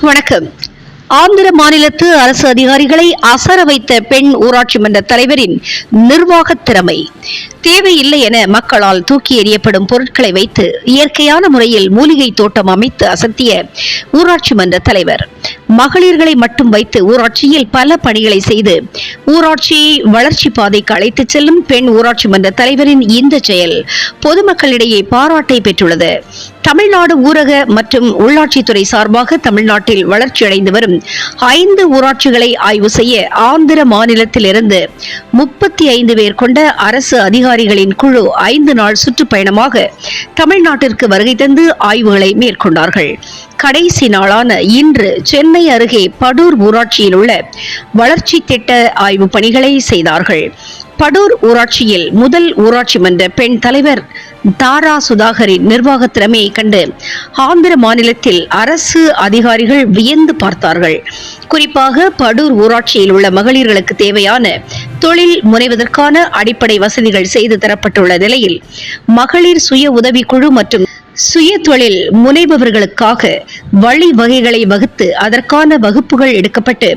வணக்கம். ஆந்திர மாநிலத்து அரசு அதிகாரிகளை அசர வைத்த பெண் ஊராட்சி மன்ற தலைவரின் நிர்வாக திறமை. தேவையில்லை என மக்களால் தூக்கி எறியப்படும் பொருட்களை வைத்து இயற்கையான முறையில் மூலிகை தோட்டம் அமைத்து அசத்திய ஊராட்சி மன்ற தலைவர். மகளிர்களை மட்டும் வைத்து ஊராட்சியில் பல பணிகளை செய்து ஊராட்சியை வளர்ச்சி பாதைக்கு அழைத்துச் செல்லும் பெண் ஊராட்சி மன்ற தலைவரின் இந்த செயல் பொதுமக்களிடையே பாராட்டை பெற்றுள்ளது. தமிழ்நாடு ஊரக மற்றும் உள்ளாட்சித்துறை சார்பாக தமிழ்நாட்டில் வளர்ச்சியடைந்து வரும் ஐந்து ஊராட்சிகளை ஆய்வு செய்ய ஆந்திர மாநிலத்திலிருந்து முப்பத்தி ஐந்து பேர் கொண்ட அரசு அதிகாரிகளின் குழு ஐந்து நாள் சுற்றுப்பயணமாக தமிழ்நாட்டிற்கு வருகை தந்து ஆய்வுகளை மேற்கொண்டார்கள். கடைசி நாளான இன்று சென்னை அருகே படூர் ஊராட்சியில் உள்ள வளர்ச்சி திட்ட ஆய்வு பணிகளை செய்தார்கள். படூர் ஊராட்சியில் முதல் ஊராட்சி மன்ற பெண் தலைவர் தாரா சுதாகரின் நிர்வாக திறமையை கண்டு ஆந்திர மாநிலத்தில் அரசு அதிகாரிகள் வியந்து பார்த்தார்கள். குறிப்பாக படூர் ஊராட்சியில் உள்ள மகளிர்களுக்கு தேவையான தொழில் முனைவதற்கான அடிப்படை வசதிகள் செய்து தரப்பட்டுள்ள நிலையில் மகளிர் சுய உதவிக்குழு மற்றும் சுய தொழில் முனைபவர்களுக்காக வழிவகைகளை வகுத்து அதற்கான வகுப்புகள் எடுக்கப்பட்டு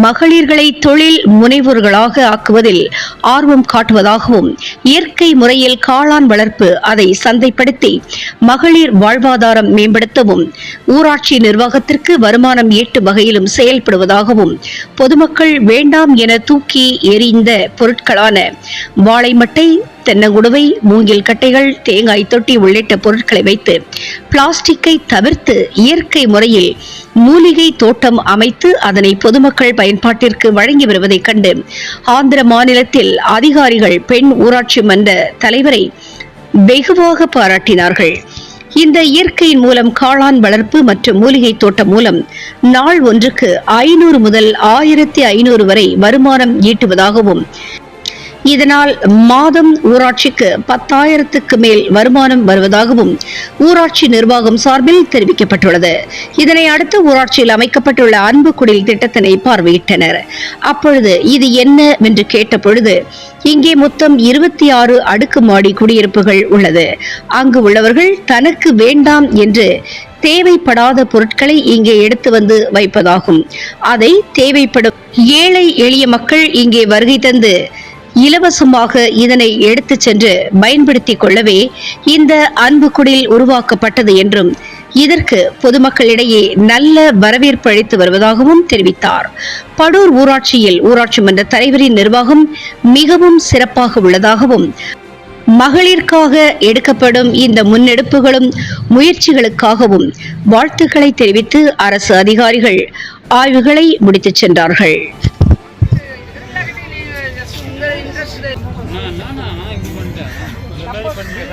மகளிர்களை தொழில் முனைவோர்களாக ஆக்குவதில் ஆர்வம் காட்டுவதாகவும் இயற்கை முறையில் காளான் வளர்ப்பு அதை சந்தைப்படுத்தி மகளிர் வாழ்வாதாரம் மேம்படுத்தவும் ஊராட்சி நிர்வாகத்திற்கு வருமானம் ஈட்டும் வகையிலும் செயல்படுவதாகவும் பொதுமக்கள் வேண்டாம் என தூக்கி எறிந்த பொருட்களான வாழைமட்டை தென்னங்குடுவை மூங்கில் கட்டைகள் தேங்காய் தொட்டி உள்ளிட்ட பொருட்களை வைத்து பிளாஸ்டிக்கை தவிர்த்து இயற்கை முறையில் மூலிகை தோட்டம் அமைத்து அதனை பொதுமக்கள் பயன்பாட்டிற்கு வழங்கி வருவதைக் கண்டு ஆந்திர மாநிலத்தில் அதிகாரிகள் பெண் ஊராட்சி மன்ற தலைவரை வெகுவாக பாராட்டினார்கள். இந்த இயற்கையின் மூலம் காளான் வளர்ப்பு மற்றும் மூலிகை தோட்டம் மூலம் நாள் ஒன்றுக்கு ஐநூறு முதல் ஆயிரத்தி ஐநூறு வரை வருமானம் ஈட்டுவதாகவும் இதனால் மாதம் ஊராட்சிக்கு பத்தாயிரத்துக்கு மேல் வருமானம் வருவதாகவும் ஊராட்சி நிர்வாகம் சார்பில் தெரிவிக்கப்பட்டுள்ளது. இதனை அடுத்து ஊராட்சியில் அமைக்கப்பட்டுள்ள அன்பு குடில் திட்டத்தினை பார்வையிட்டனர். அப்பொழுது இது என்ன என்று கேட்டபொழுது இங்கே மொத்தம் இருபத்தி ஆறு அடுக்குமாடி குடியிருப்புகள் உள்ளது. அங்கு உள்ளவர்கள் தனக்கு வேண்டாம் என்று தேவைப்படாத பொருட்களை இங்கே எடுத்து வந்து வைப்பதாகும். அதை தேவைப்படும் ஏழை எளிய மக்கள் இங்கே வருகை தந்து இலவசமாக இதனை எடுத்துச் சென்று பயன்படுத்திக் கொள்ளவே இந்த அன்பு குடில் உருவாக்கப்பட்டது என்றும் இதற்கு பொதுமக்களிடையே நல்ல வரவேற்பு அளித்து வருவதாகவும் தெரிவித்தார். படூர் ஊராட்சியில் ஊராட்சி மன்ற தலைவரின் நிர்வாகம் மிகவும் சிறப்பாக உள்ளதாகவும் மகளிர்க்காக எடுக்கப்படும் இந்த முன்னெடுப்புகளும் முயற்சிகளுக்காகவும் வாழ்த்துக்களை தெரிவித்து அரசு அதிகாரிகள் ஆய்வுகளை முடித்துச் சென்றார்கள்.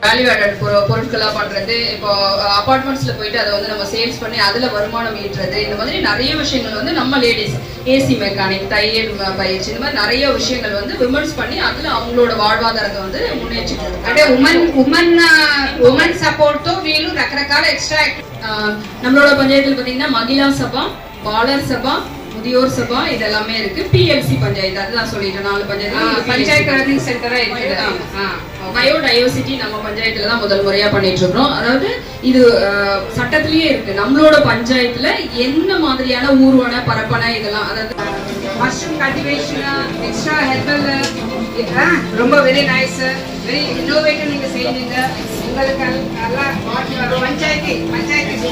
கண்ட அளவுக்கு கஷ்டப்பட்டு நட்டுக்கிறாங்க வேல்யூ ஆடட் பொருட்களாக பண்ணுறது இப்போ அப்பார்ட்மெண்ட்ஸில் போயிட்டு அதை வந்து நம்ம சேல்ஸ் பண்ணி அதில் வருமானம் ஈட்டுறது இந்த மாதிரி நிறைய விஷயங்கள் வந்து நம்ம லேடிஸ் ஏசி மெக்கானிக் தையல் ம- பயிற்சி இந்த மாதிரி நிறைய விஷயங்கள் வந்து விமன்ஸ் பண்ணி அதில் அவங்களோட வாழ்வாதாரத்தை வந்து முன்னேற்றிட்டு అంటే ఉమెన్ ఉమెన్ ఉమెన్ సపోర్ట్ తో వీళ్ళు రకరకాల ఎక్స్ట్రా நம்மளோட பஞ்சாயத்தில் பார்த்தீங்கன்னா மகிழா சபா பாலர் சபா முதியோர் சபா இதெல்லாமே இருக்கு. பிஎல்சி பஞ்சாயத்து அது நான் சொல்லிட்டேன். நாலு பஞ்சாயத்து. பஞ்சாயத்து லர்னிங் சென்டரா இருக்குது பயோடைவர்சிட்டி நம்ம பஞ்சாயத்துல தான் முதல் முறையா பண்ணிட்டு இருக்கோம் அதாவது இது சட்டத்திலேயே இருக்கு. நம்மளோட பஞ்சாயத்துல என்ன மாதிரியான ஊர்வன பரப்பன இதெல்லாம் அதாவது மஷ்ரூம் கல்டிவேஷன் எக்ஸ்ட்ரா ஹெர்பல் ரொம்ப வெரி நைஸ் வெரி இன்னோவேட்டிவ் நீங்க செய்வீங்க. உங்களுக்கு நல்லா பஞ்சாயத்து பஞ்சாயத்து.